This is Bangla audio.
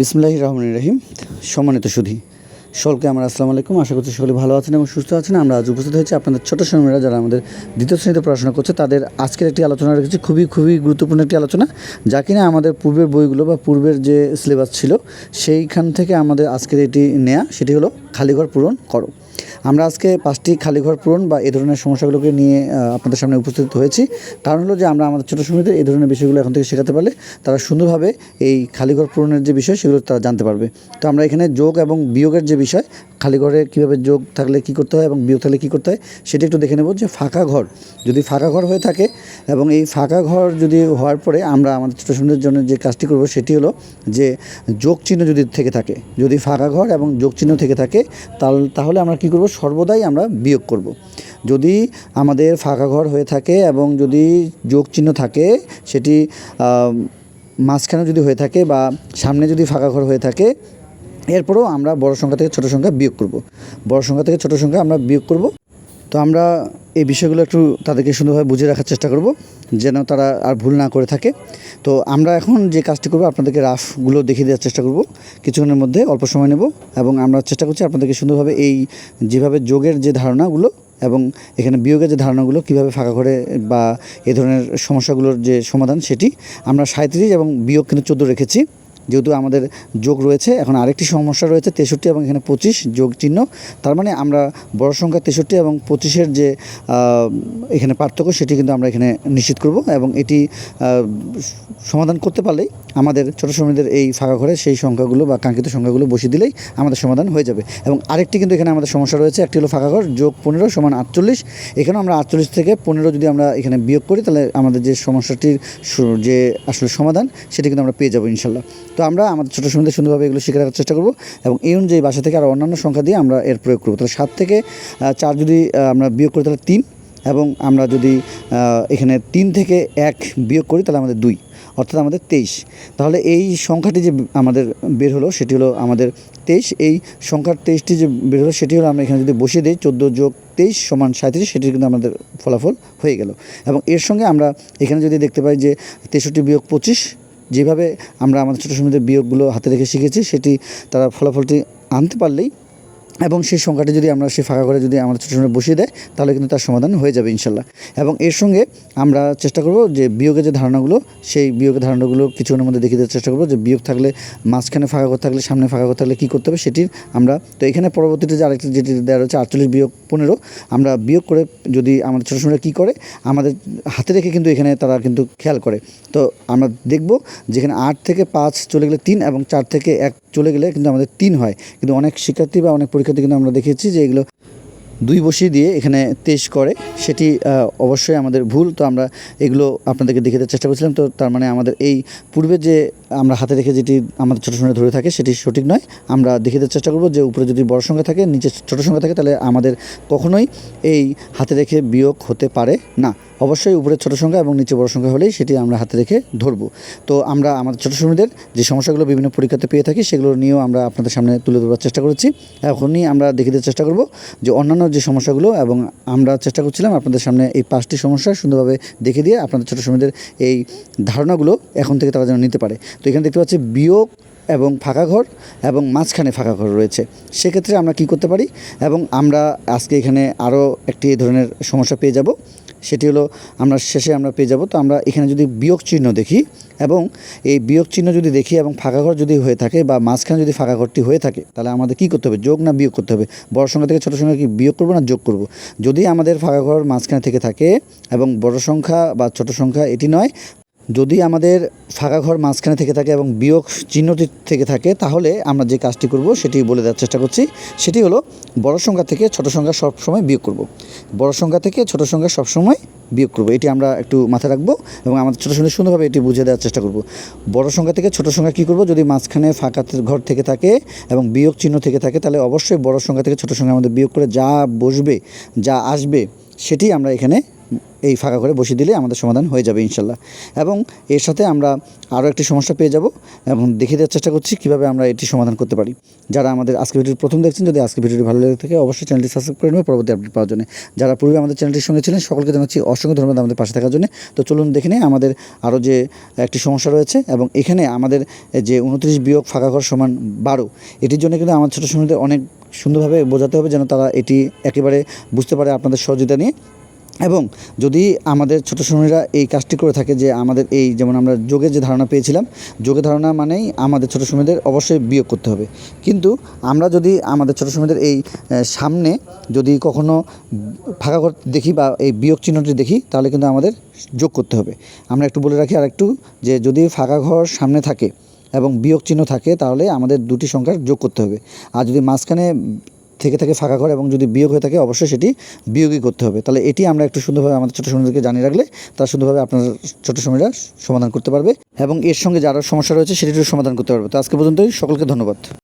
বিসমুল্লাহ রহমান রহিম। সম্মানিত সুধী, সকলকে আমার আসসালামু আলাইকুম। আশা করছি সকলে ভালো আছেন এবং সুস্থ আছেন। আমরা আজ উপস্থিত হয়েছি আপনাদের ছোটো সময়রা যারা আমাদের দ্বিতীয় শ্রেণীতে পড়াশোনা করছে। তাদের আজকের একটি আলোচনা রেখেছি। খুবই খুবই গুরুত্বপূর্ণ একটি আলোচনা, যা কিনা আমাদের পূর্বের বইগুলো বা পূর্বের যে সিলেবাস ছিল, সেইখান থেকে আমাদের আজকের এটি নেয়া। সেটি হলো, খালিঘর পূরণ করো। আমরা আজকে পাঁচটি খালি ঘর পূরণ বা এই ধরনের সমস্যাগুলোকে নিয়ে আপনাদের সামনে উপস্থিত হয়েছি। কারণ হলো যে আমরা আমাদের ছোটো সময়তে এই ধরনের বিষয়গুলো এখন থেকে শেখাতে পারলে তারা সুন্দরভাবে এই খালি ঘর পূরণের যে বিষয় সেগুলো তারা জানতে পারবে। তো আমরা এখানে যোগ এবং বিয়োগের যে বিষয় খালি ঘরে কীভাবে যোগ থাকলে কী করতে হয় এবং বিয়োগ থাকলে কী করতে হয়, সেটা একটু দেখে নেব যে ফাঁকা ঘর, যদি ফাঁকা ঘর হয়ে থাকে এবং এই ফাঁকা ঘর যদি হওয়ার পরে আমরা আমাদের ছোটো জন্য যে কাজটি করব সেটি হলো যে যোগ চিহ্ন যদি থেকে থাকে, যদি ফাঁকা ঘর এবং যোগ চিহ্ন থেকে থাকে তাহলে আমরা কী করব, সর্বদাই আমরা বিয়োগ করব। যদি আমাদের ফাঁকা ঘর হয়ে থাকে এবং যদি যোগ চিহ্ন থাকে, সেটি মাঝখানে যদি হয়ে থাকে বা সামনে যদি ফাঁকা ঘর হয়ে থাকে এরপরেও আমরা বড় সংখ্যা থেকে ছোট সংখ্যা বিয়োগ করব। বড় সংখ্যা থেকে ছোট সংখ্যা আমরা বিয়োগ করব। তো আমরা এই বিষয়গুলো একটু তাদেরকে সুন্দরভাবে বুঝিয়ে রাখার চেষ্টা করব, যেন তারা আর ভুল না করে থাকে। তো আমরা এখন যে কাজটি করব, আপনাদেরকে রাফগুলো দেখিয়ে দেওয়ার চেষ্টা করব। কিছুক্ষণের মধ্যে অল্প সময় নেব এবং আমরা চেষ্টা করছি আপনাদেরকে সুন্দরভাবে এই যেভাবে যোগের যে ধারণাগুলো এবং এখানে বিয়োগের যে ধারণাগুলো কীভাবে ফাঁকা করে বা এ ধরনের সমস্যাগুলোর যে সমাধান সেটি আমরা সাঁত্রিশ এবং বিয়োগ কিন্তু চোদ্দ রেখেছি। যেহেতু আমাদের যোগ রয়েছে, এখন আরেকটি সমস্যা রয়েছে, তেষট্টি এবং এখানে পঁচিশ যোগ চিহ্ন। তার মানে আমরা বড় সংখ্যা তেষট্টি এবং পঁচিশের যে এখানে পার্থক্য, সেটি কিন্তু আমরা এখানে নিশ্চিত করব এবং এটি সমাধান করতে পারলেই আমাদের ছোটো সময়দের এই ফাঁকা ঘরে সেই সংখ্যাগুলো বা কাঙ্ক্ষিত সংখ্যাগুলো বসিয়ে দিলেই আমাদের সমাধান হয়ে যাবে। এবং আরেকটি কিন্তু এখানে আমাদের সমস্যা রয়েছে, একটি হলো ফাঁকা ঘর যোগ পনেরো সমান আটচল্লিশ। এখানেও আমরা আটচল্লিশ থেকে পনেরো যদি আমরা এখানে বিয়োগ করি, তাহলে আমাদের যে সমস্যাটির যে আসলে সমাধান, সেটি কিন্তু আমরা পেয়ে যাব ইনশাল্লাহ। তো আমরা আমাদের ছোটো সময়দের সুন্দরভাবে এগুলো শিখে রাখার চেষ্টা করব এবং এই অনুযায়ী বাসা থেকে আরও অন্যান্য সংখ্যা দিয়ে আমরা এর প্রয়োগ করব। তাহলে সাত থেকে চার যদি আমরা বিয়োগ করি, তাহলে তিন। এবং আমরা যদি এখানে তিন থেকে এক বিয়োগ করি, তাহলে আমাদের দুই, অর্থাৎ আমাদের তেইশ। তাহলে এই সংখ্যাটি যে আমাদের বের হলো, সেটি হলো আমাদের তেইশ। এই সংখ্যার তেইশটি যে বের হলো, সেটি হলো আমরা এখানে যদি বসিয়ে দিই, চোদ্দ যোগ তেইশ সমান সাঁত্রিশ সেটি কিন্তু আমাদের ফলাফল হয়ে গেল। এবং এর সঙ্গে আমরা এখানে যদি দেখতে পাই যে তেষট্টি বিয়োগ পঁচিশ, যেভাবে আমরা আমাদের ছোটো সময়দের বিয়োগগুলো হাতে রেখে শিখেছি, সেটি তারা ফলাফলটি আনতে পারলেই এবং সেই সংখ্যাটি যদি আমরা সেই ফাঁকা করে যদি আমাদের ছোটো সময় বসিয়ে দেয়, তাহলে কিন্তু তার সমাধান হয়ে যাবে ইনশাল্লাহ। এবং এর সঙ্গে আমরা চেষ্টা করব যে বিয়োগের যে ধারণাগুলো, সেই বিয়োগের ধারণাগুলো কিছুক্ষণের মধ্যে দেখিয়ে দেওয়ার চেষ্টা করব যে বিয়োগ থাকলে মাঝখানে ফাঁকা করে থাকলে, সামনে ফাঁকা করে থাকলে কী করতে হবে সেটির আমরা, তো এখানে পরবর্তীতে যে আরেকটি যেটি দেওয়া রয়েছে আটচল্লিশ বিয়োগ পনেরো, আমরা বিয়োগ করে যদি আমাদের ছোটো সময় কী করে, আমাদের হাতে রেখে কিন্তু এখানে তারা কিন্তু খেয়াল করে। তো আমরা দেখব যেখানে আট থেকে পাঁচ চলে গেলে তিন এবং চার থেকে এক চলে গেলে কিন্তু আমাদের তিন হয়। কিন্তু অনেক শিক্ষার্থী বা অনেক পরীক্ষার্থী কিন্তু আমরা দেখেছি যে এগুলো দুই বসিয়ে দিয়ে এখানে তেইশ করে। সেটি অবশ্যই আমাদের ভুল, তো আমরা এগুলো আপনাদেরকে দেখে দেওয়ার চেষ্টা করছিলাম। তো তার মানে আমাদের এই পূর্বে যে আমরা হাতে রেখে যেটি আমাদের ছোটো সময় ধরে থাকে, সেটি সঠিক নয়। আমরা দেখে দেওয়ার চেষ্টা করব যে উপরে যদি বড় সংখ্যা থাকে, নিচে ছোটো সংখ্যা থাকে, তাহলে আমাদের কখনোই এই হাতে রেখে বিয়োগ হতে পারে না। অবশ্যই উপরে ছোটো সংখ্যা এবং নিচে বড় সংখ্যা হলেই সেটি আমরা হাতে রেখে ধরবো। তো আমরা আমাদের ছোটো সময়দের যে সমস্যাগুলো বিভিন্ন পরীক্ষাতে পেয়ে থাকি, সেগুলো নিয়েও আমরা আপনাদের সামনে তুলে ধরবার চেষ্টা করেছি। এখনই আমরা দেখে দেওয়ার চেষ্টা করব যে অন্যান্য যে সমস্যাগুলো এবং আমরা চেষ্টা করছিলাম আপনাদের সামনে এই পাঁচটি সমস্যা সুন্দরভাবে দেখে দিয়ে আপনাদের ছোটো সময়দের এই ধারণাগুলো এখন থেকে তারা যেন নিতে পারে। তো এখানে দেখতে পাচ্ছি বিয়োগ এবং ফাঁকা ঘর এবং মাঝখানে ফাঁকা ঘর রয়েছে। সেক্ষেত্রে আমরা কি করতে পারি? এবং আমরা আজকে এখানে আরও একটি ধরনের সমস্যা পেয়ে যাব। সেটি হলো আমরা শেষে আমরা পেয়ে যাব। তো আমরা এখানে যদি বিয়োগ চিহ্ন দেখি এবং এই বিয়োগ চিহ্ন যদি দেখি এবং ফাঁকা ঘর যদি হয়ে থাকে বা মাঝখানে যদি ফাঁকা ঘরটি হয়ে থাকে, তাহলে আমাদের কি করতে হবে? যোগ না বিয়োগ করতে হবে? বড় সংখ্যা থেকে ছোটো সংখ্যা কি বিয়োগ করব না যোগ করব? যদি আমাদের ফাঁকা ঘর মাঝখানে থেকে থাকে এবং বড় সংখ্যা বা ছোট সংখ্যা এটি নয় যদি আমাদের ফাঁকা ঘর মাঝখানে থেকে থাকে এবং বিয়োগ চিহ্নটি থেকে থাকে, তাহলে আমরা যে কাজটি করব সেটি বলে দেওয়ার চেষ্টা করছি। সেটি হলো, বড় সংখ্যা থেকে ছোট সংখ্যা সব সময় বিয়োগ করব। বড় সংখ্যা থেকে ছোট সংখ্যা সব সময় বিয়োগ করব। এটি আমরা একটু মাথায় রাখব এবং আমাদের ছোটো সময় সুন্দরভাবে এটি বুঝে দেওয়ার চেষ্টা করব। বড় সংখ্যা থেকে ছোট সংখ্যা কী করব? যদি মাঝখানে ফাঁকা ঘর থেকে থাকে এবং বিয়োগ চিহ্ন থেকে থাকে, তাহলে অবশ্যই বড় সংখ্যা থেকে ছোট সংখ্যা আমাদের বিয়োগ করে যা বসবে, যা আসবে, সেটি আমরা এখানে এই ফাঁকা করে বসিয়ে দিলে আমাদের সমাধান হয়ে যাবে ইনশাল্লাহ। এবং এর সাথে আমরা আরও একটি সমস্যা পেয়ে যাব এবং দেখিয়ে দেওয়ার চেষ্টা করছি কীভাবে আমরা এটি সমাধান করতে পারি। যারা আমাদের আজকে ভিডিও প্রথম দেখছেন, যদি আজকে ভিডিওটি ভালো লেগে থাকে, অবশ্যই চ্যানেলটি সাবস্ক্রাইব করে নেবে পরবর্তী আপডেট পাওয়ার জন্য। যারা পূর্বে আমাদের চ্যানেলটির সঙ্গে ছিলেন, সকলকে জানাচ্ছি অসংখ্য ধন্যবাদ আমাদের পাশে থাকার জন্য। তো চলুন দেখে নিই আমাদের আরও যে একটি সমস্যা রয়েছে এবং এখানে আমাদের যে উনত্রিশ বিয়োগ ফাঁকা ঘর সমান বারো, এটির জন্য কিন্তু আমার ছোটো সময়দের অনেক সুন্দরভাবে বোঝাতে হবে যেন তারা এটি একেবারে বুঝতে পারে আপনাদের সহযোগিতা নিয়ে। এবং যদি আমাদের ছোটো সময়রা এই কাজটি করে থাকে যে আমাদের এই যেমন আমরা যোগের যে ধারণা পেয়েছিলাম যোগের ধারণা মানেই আমাদের ছোটো সময়দের অবশ্যই বিয়োগ করতে হবে। কিন্তু আমরা যদি আমাদের ছোটো সময়দের এই সামনে যদি কখনো ফাঁকা ঘর দেখি বা এই বিয়োগ চিহ্নটি দেখি, তাহলে কিন্তু আমাদের যোগ করতে হবে। আমরা একটু বলে রাখি আর একটু যে যদি ফাঁকা ঘর সামনে থাকে এবং বিয়োগ চিহ্ন থাকে, তাহলে আমাদের দুটি সংখ্যার যোগ করতে হবে। আর যদি মাঝখানে থেকে থাকে ফাঁকা ঘর এবং যদি বিয়োগ হয়ে থাকে অবশ্যই সেটি বিয়োগই করতে হবে। তাহলে এটি আমরা একটু সুন্দরভাবে আমাদের ছোটো সময়দেরকে জানিয়ে রাখলে তারা সুন্দরভাবে আপনার ছোটো সময়রা সমাধান করতে পারবে এবং এর সঙ্গে যারা সমস্যা রয়েছে সেটিরও সমাধান করতে পারবে। তো আজকে পর্যন্তই, সকলকে ধন্যবাদ।